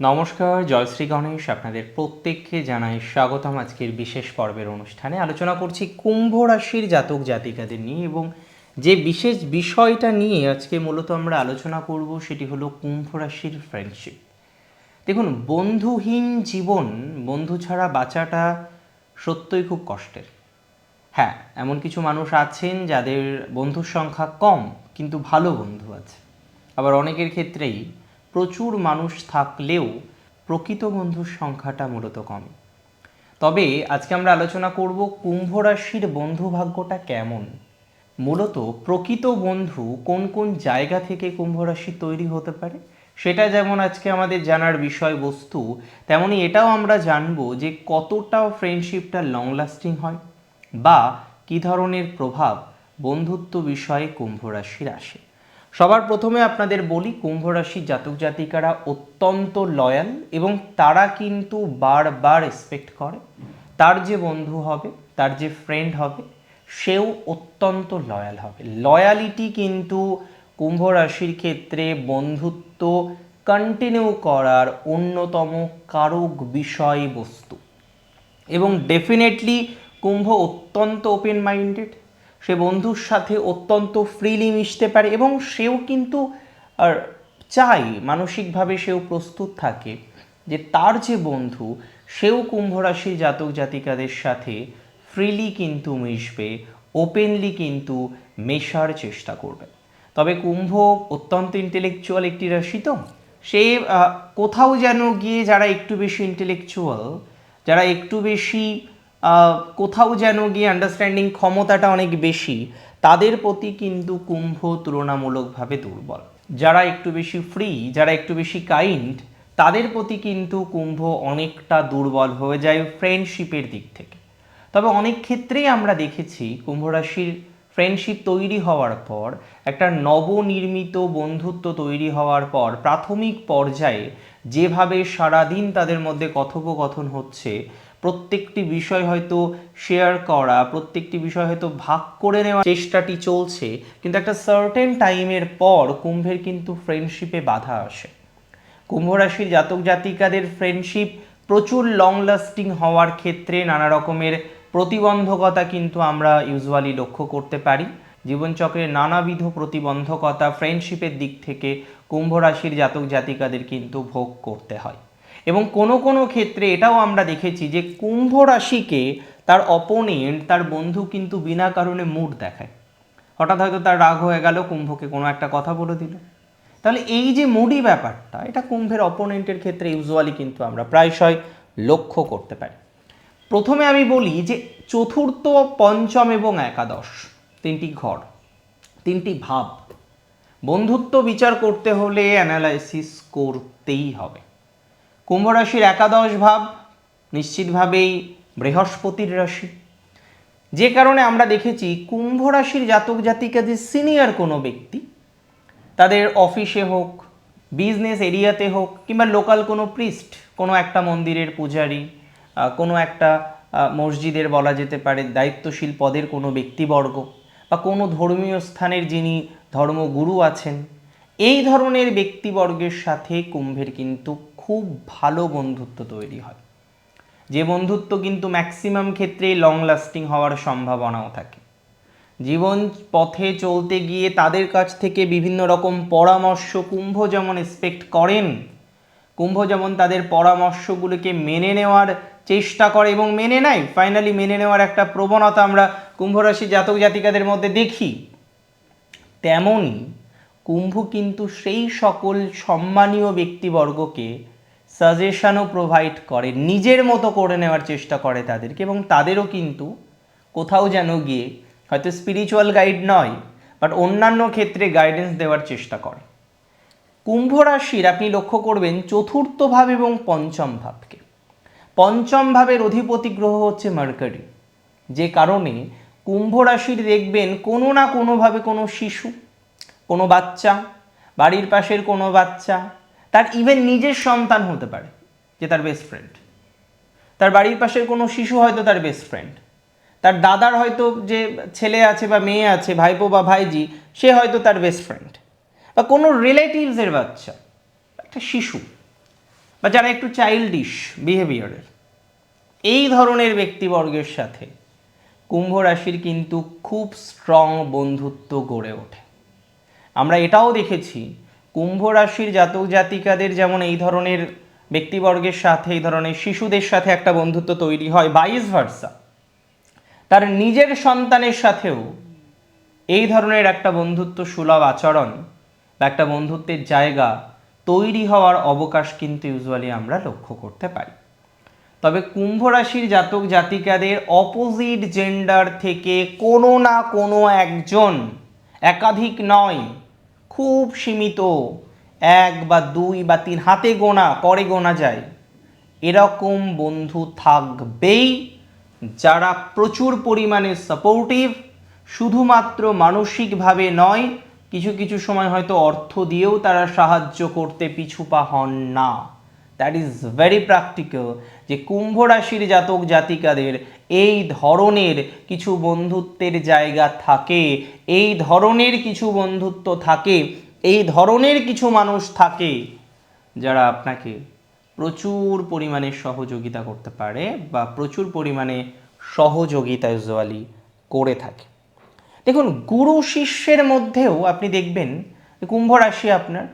নমস্কার জয়শ্রী গণেশ। আপনাদের প্রত্যেককে জানাই স্বাগতম আজকের বিশেষ পর্বের অনুষ্ঠানে। আলোচনা করছি কুম্ভ রাশির জাতক জাতিকাদের নিয়ে এবং যে বিশেষ বিষয়টা নিয়ে আজকে মূলত আমরা আলোচনা করব সেটি হলো কুম্ভ রাশির ফ্রেন্ডশিপ দেখুন, বন্ধুহীন জীবন, বন্ধু ছাড়া বাঁচাটা সত্যই খুব কষ্টের। হ্যাঁ এমন কিছু মানুষ আছেন যাদের বন্ধুর সংখ্যা কম, কিন্তু ভালো বন্ধু আছে। আবার অনেকের ক্ষেত্রেই প্রচুর মানুষ থাকলেও প্রকৃত বন্ধুর সংখ্যাটা মূলত কম। তবে আজকে আমরা আলোচনা করব কুম্ভ রাশির বন্ধু ভাগ্যটা কেমন? মূলত প্রকৃত বন্ধু কোন কোন জায়গা থেকে কুম্ভ রাশি তৈরি হতে পারে? সেটা যেমন আজকে আমাদের জানার বিষয়বস্তু, তেমনি এটাও আমরা জানব যে কতটা ফ্রেন্ডশিপটা লং লাস্টিং হয় বা কী ধরনের প্রভাব বন্ধুত্ব বিষয়ে কুম্ভ রাশির আসে। সবার প্রথমে আপনাদের বলি, কুম্ভ রাশির জাতক জাতিকারা অত্যন্ত লয়াল এবং তারা কিন্তু বারবার রেসপেক্ট করে। তার যে বন্ধু হবে, তার যে ফ্রেন্ড হবে, সেও অত্যন্ত লয়াল হবে। লয়ালিটি কিন্তু কুম্ভ রাশির ক্ষেত্রে বন্ধুত্ব কন্টিনিউ করার অন্যতম কারক বিষয়বস্তু। এবং ডেফিনেটলি কুম্ভ অত্যন্ত ওপেন মাইন্ডেড সে বন্ধুর সাথে অত্যন্ত ফ্রিলি মিশতে পারে এবং সেও কিন্তু, আর চাই মানসিকভাবে সেও প্রস্তুত থাকে যে তার যে বন্ধু, সেও কুম্ভ রাশির জাতক জাতিকাদের সাথে ফ্রিলি কিন্তু মিশবে ওপেনলি কিন্তু মেশার চেষ্টা করবে। তবে কুম্ভ অত্যন্ত ইন্টেলেকচুয়াল একটি রাশি তো। সে কোথাও যেন গিয়ে যারা একটু বেশি ইন্টেলেকচুয়াল যারা একটু বেশি কোথাও যেন গিয়ে আন্ডারস্ট্যান্ডিং ক্ষমতাটা অনেক বেশি, তাদের প্রতি কিন্তু কুম্ভ তুলনামূলকভাবে দুর্বল। যারা একটু বেশি ফ্রি যারা একটু বেশি কাইন্ড তাদের প্রতি কিন্তু কুম্ভ অনেকটা দুর্বল হয়ে যায় ফ্রেন্ডশিপের দিক থেকে। তবে অনেক ক্ষেত্রেই আমরা দেখেছি কুম্ভ রাশির ফ্রেন্ডশিপ তৈরি হওয়ার পর, একটা নবনির্মিত বন্ধুত্ব তৈরি হওয়ার পর, প্রাথমিক পর্যায়ে যেভাবে সারাদিন তাদের মধ্যে কথোপকথন হচ্ছে প্রত্যেকটি বিষয় হয়তো শেয়ার করা, প্রত্যেকটি বিষয় হয়তো ভাগ করে নেওয়ার চেষ্টাটি চলছে, কিন্তু একটা সার্টেন টাইমের পর কুম্ভের কিন্তু ফ্রেন্ডশিপে বাধা আসে। কুম্ভ রাশির জাতক জাতিকাদের ফ্রেন্ডশিপ প্রচুর লং লাস্টিং হওয়ার ক্ষেত্রে নানা রকমের প্রতিবন্ধকতা কিন্তু আমরা ইউজুয়ালি লক্ষ্য করতে পারি। জীবনচক্রের নানাবিধ প্রতিবন্ধকতা ফ্রেন্ডশিপের দিক থেকে কুম্ভ রাশির জাতক জাতিকাদের কিন্তু ভোগ করতে হয়। এবং কোনো কোনো ক্ষেত্রে এটাও আমরা দেখেছি যে কুম্ভ রাশিকে তার অপোনেন্ট তার বন্ধু কিন্তু বিনা কারণে মুড দেখায়। হঠাৎ হয়তো তার রাগ হয়ে গেল, কুম্ভকে কোনো একটা কথা বলে দিল। তাহলে এই যে মুডি ব্যাপারটা, এটা কুম্ভের অপোনেন্টের ক্ষেত্রে ইউজুয়ালি কিন্তু আমরা প্রায়শই লক্ষ্য করতে পারি। প্রথমে আমি বলি যে চতুর্থ, পঞ্চম এবং একাদশ, তিনটি ঘর, তিনটি ভাব। বন্ধুত্ব বিচার করতে হলে অ্যানালাইসিস করতেই হবে। কুম্ভ রাশির একাদশ ভাব নিশ্চিতভাবেই বৃহস্পতির রাশি। যে কারণে আমরা দেখেছি কুম্ভ রাশির জাতক জাতিকাদের সিনিয়র কোনো ব্যক্তি, তাদের অফিসে হোক বিজনেস এরিয়াতে হোক, কিংবা লোকাল কোনো প্রিস্ট কোনো একটা মন্দিরের পূজারী কোনো একটা মসজিদের বলা যেতে পারে, দায়িত্বশীল পদের কোনো ব্যক্তিবর্গ, বা কোনো ধর্মীয় স্থানের যিনি ধর্মগুরু আছেন, এই ধরনের ব্যক্তিবর্গের সাথে কুম্ভের কিন্তু খুব ভালো বন্ধুত্ব তৈরি হয়। যে বন্ধুত্ব কিন্তু ম্যাক্সিমাম ক্ষেত্রেই লং লাস্টিং হওয়ার সম্ভাবনাও থাকে। জীবন পথে চলতে গিয়ে তাদের কাছ থেকে বিভিন্ন রকম পরামর্শ, কুম্ভ যেমন এক্সপেক্ট করেন, কুম্ভ যেমন তাদের পরামর্শগুলোকে মেনে নেওয়ার চেষ্টা করে এবং মেনে নেয় ফাইনালি মেনে নেওয়ার একটা প্রবণতা আমরা কুম্ভ রাশি জাতক জাতিকাদের মধ্যে দেখি। তেমনই কুম্ভ কিন্তু সেই সকল সম্মানীয় ব্যক্তিবর্গকে সাজেশনও প্রোভাইড করে, নিজের মতো করে নেওয়ার চেষ্টা করে তাদেরকে এবং তাদেরও কিন্তু কোথাও যেন গিয়ে হয়তো স্পিরিচুয়াল গাইড নয় বাট অন্যান্য ক্ষেত্রে গাইডেন্স দেওয়ার চেষ্টা করে। কুম্ভ রাশির আপনি লক্ষ্য করবেন চতুর্থ ভাব এবং পঞ্চম ভাবকে। পঞ্চম ভাবের অধিপতি গ্রহ হচ্ছে মার্কারি যে কারণে কুম্ভ রাশির দেখবেন কোনো না কোনোভাবে কোনো শিশু, কোনো বাচ্চা, বাড়ির পাশের কোনো বাচ্চা তার ইভেন নিজের সন্তান হতে পারে, যে তার বেস্ট ফ্রেন্ড তার বাড়ির পাশের কোনো শিশু হয়তো তার বেস্ট ফ্রেন্ড তার দাদার হয়তো যে ছেলে আছে বা মেয়ে আছে, ভাইপো বা ভাইজি, সে হয়তো তার বেস্ট ফ্রেন্ড বা কোনো রিলেটিভসের বাচ্চা, একটা শিশু, বা যারা একটু চাইল্ডিশ বিহেভিয়ারের এই ধরনের ব্যক্তিবর্গের সাথে কুম্ভ রাশির কিন্তু খুব স্ট্রং বন্ধুত্ব গড়ে ওঠে। আমরা এটাও দেখেছি কুম্ভ রাশির জাতক জাতিকাদের যেমন এই ধরনের ব্যক্তিবর্গের সাথে, এই ধরনের শিশুদের সাথে একটা বন্ধুত্ব তৈরি হয় বাইশ ভার্সা তার নিজের সন্তানের সাথেও এই ধরনের একটা বন্ধুত্ব সুলভ আচরণ বা একটা বন্ধুত্বের জায়গা তৈরি হওয়ার অবকাশ কিন্তু ইউজুয়ালি আমরা লক্ষ্য করতে পারি। তবে কুম্ভ রাশির জাতক জাতিকাদের অপোজিট জেন্ডার থেকে কোনো না কোনো একজন একাধিক নয় খুব সীমিত। এক বা দুই বা তিন হাতে গোনা করে গোনা যায়। এরকম বন্ধু থাকবেই যারা প্রচুর পরিমাণে সাপোর্টিভ শুধুমাত্র মানসিকভাবে নয়, কিছু কিছু সময় হয়তো অর্থ দিয়েও তারা সাহায্য করতে পিছুপা হন না। দ্যাট ইজ ভেরি প্র্যাকটিক্যাল যে কুম্ভ রাশির জাতক জাতিকাদের এই ধরনের কিছু বন্ধুত্বের জায়গা থাকে, এই ধরনের কিছু বন্ধুত্ব থাকে, এই ধরনের কিছু মানুষ থাকে যারা আপনাকে প্রচুর পরিমাণে সহযোগিতা করতে পারে বা প্রচুর পরিমাণে সহযোগিতা ইউজুয়ালি করে থাকে। দেখুন, গুরু শিষ্যের মধ্যেও আপনি দেখবেন কুম্ভ রাশি আপনার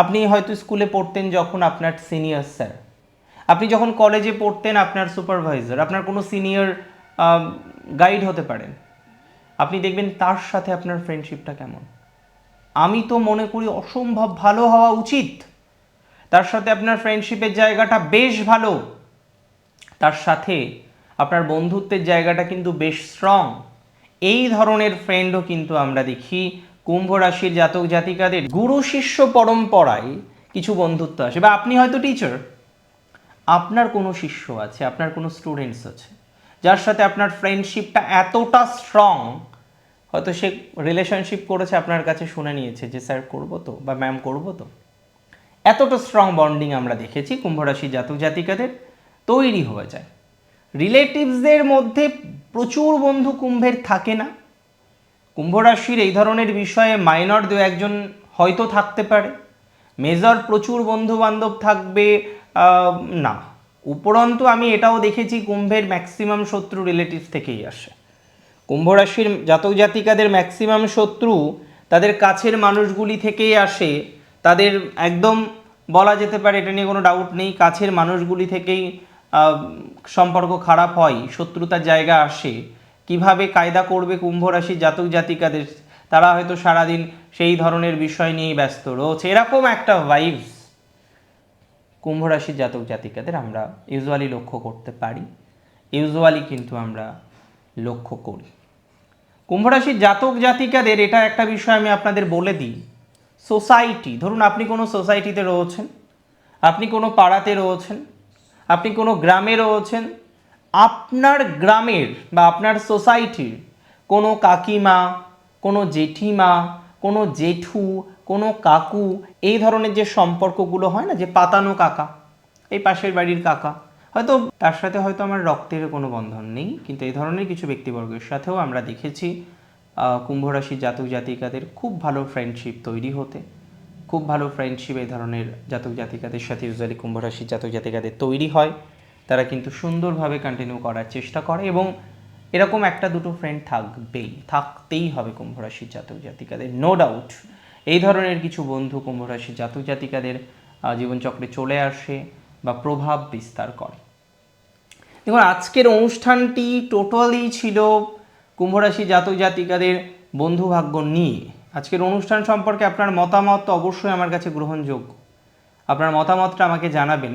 আপনি হয়তো স্কুলে পড়তেন যখন আপনার সিনিয়র স্যার আপনি যখন কলেজে পড়তেন আপনার সুপারভাইজার আপনার কোনো সিনিয়র গাইড হতে পারেন। আপনি দেখবেন তার সাথে আপনার ফ্রেন্ডশিপটা কেমন। আমি তো মনে করি অসম্ভব ভালো হওয়া উচিত। তার সাথে আপনার ফ্রেন্ডশিপের জায়গাটা বেশ ভালো। তার সাথে আপনার বন্ধুত্বের জায়গাটা কিন্তু বেশ স্ট্রং এই ধরনের ফ্রেন্ডও কিন্তু আমরা দেখি। কুম্ভ রাশির জাতক জাতিকাদের গুরু শিষ্য পরম্পরায় কিছু বন্ধুত্ব আসে বা আপনি হয়তো টিচার আপনার কোনো শিষ্য আছে, আপনার কোনো স্টুডেন্টস আছে, যার সাথে আপনার ফ্রেন্ডশিপটা এতটা স্ট্রং হয়তো সে রিলেশনশিপ করেছে, আপনার কাছে শুনে নিয়েছে যে স্যার করব তো বা ম্যাম করব তো। এতটা স্ট্রং বন্ডিং আমরা দেখেছি, কুম্ভ রাশি জাতক জাতিকাদের তৈরি হয়ে যায়। রিলেটিভসদের মধ্যে প্রচুর বন্ধু কুম্ভের থাকে না। কুম্ভ রাশির এই ধরনের বিষয়ে মাইনর দু একজন হয়তো থাকতে পারে। মেজর প্রচুর বন্ধু বান্ধব থাকবে না। উপরন্তু আমি এটাও দেখেছি কুম্ভের ম্যাক্সিমাম শত্রু রিলেটিভস থেকেই আসে। কুম্ভ রাশির জাতক জাতিকাদের ম্যাক্সিমাম শত্রু তাদের কাছের মানুষগুলি থেকেই আসে। তাদের একদম বলা যেতে পারে এটা নিয়ে কোনো ডাউট নেই, কাছের মানুষগুলি থেকেই সম্পর্ক খারাপ হয়, শত্রুতার জায়গা আসে। কীভাবে কায়দা করবে কুম্ভ রাশির জাতক জাতিকাদের? তারা হয়তো সারাদিন সেই ধরনের বিষয় নিয়েই ব্যস্ত। রয়েছে এরকম একটা ভাইবস কুম্ভ রাশির জাতক জাতিকাদের আমরা ইউজুয়ালি লক্ষ্য করতে পারি। ইউজুয়ালি কিন্তু আমরা লক্ষ্য করি। কুম্ভ রাশির জাতক জাতিকাদের এটা একটা বিষয় আমি আপনাদের বলে দিই। সোসাইটি ধরুন আপনি কোনো সোসাইটিতে রয়েছেন, আপনি কোনো পাড়াতে রয়েছেন, আপনি কোনো গ্রামে রয়েছেন আপনার গ্রামের বা আপনার সোসাইটির কোনো কাকিমা কোনো জেঠিমা কোনো জেঠু কোনো কাকু এই ধরনের যে সম্পর্কগুলো হয় না যে পাতানো কাকা এই পাশের বাড়ির কাকা হয়তো তার সাথে হয়তো আমার রক্তের কোনো বন্ধন নেই কিন্তু এই ধরনের কিছু ব্যক্তিবর্গের সাথেও আমরা দেখেছি আহ, কুম্ভ রাশির জাতক জাতিকাদের খুব ভালো ফ্রেন্ডশিপ তৈরি হতে খুব ভালো ফ্রেন্ডশিপ এই ধরনের জাতক জাতিকাদের সাথে ইউজুয়ালি কুম্ভ রাশির জাতক জাতিকাদের তৈরি হয়। তারা কিন্তু সুন্দরভাবে কন্টিনিউ করার চেষ্টা করে এবং এরকম একটা দুটো ফ্রেন্ড থাকবেই, থাকতেই হবে কুম্ভ রাশির জাতক জাতিকাদের নো ডাউট এই ধরনের কিছু বন্ধু কুম্ভ রাশির জাতক জাতিকাদের জীবনচক্রে চলে আসে বা প্রভাব বিস্তার করে। দেখুন, আজকের অনুষ্ঠানটি টোটালি ছিল কুম্ভরাশি জাতক জাতিকাদের বন্ধু ভাগ্য নিয়ে। আজকের অনুষ্ঠান সম্পর্কে আপনার মতামত অবশ্যই আমার কাছে গ্রহণযোগ্য। আপনার মতামতটা আমাকে জানাবেন।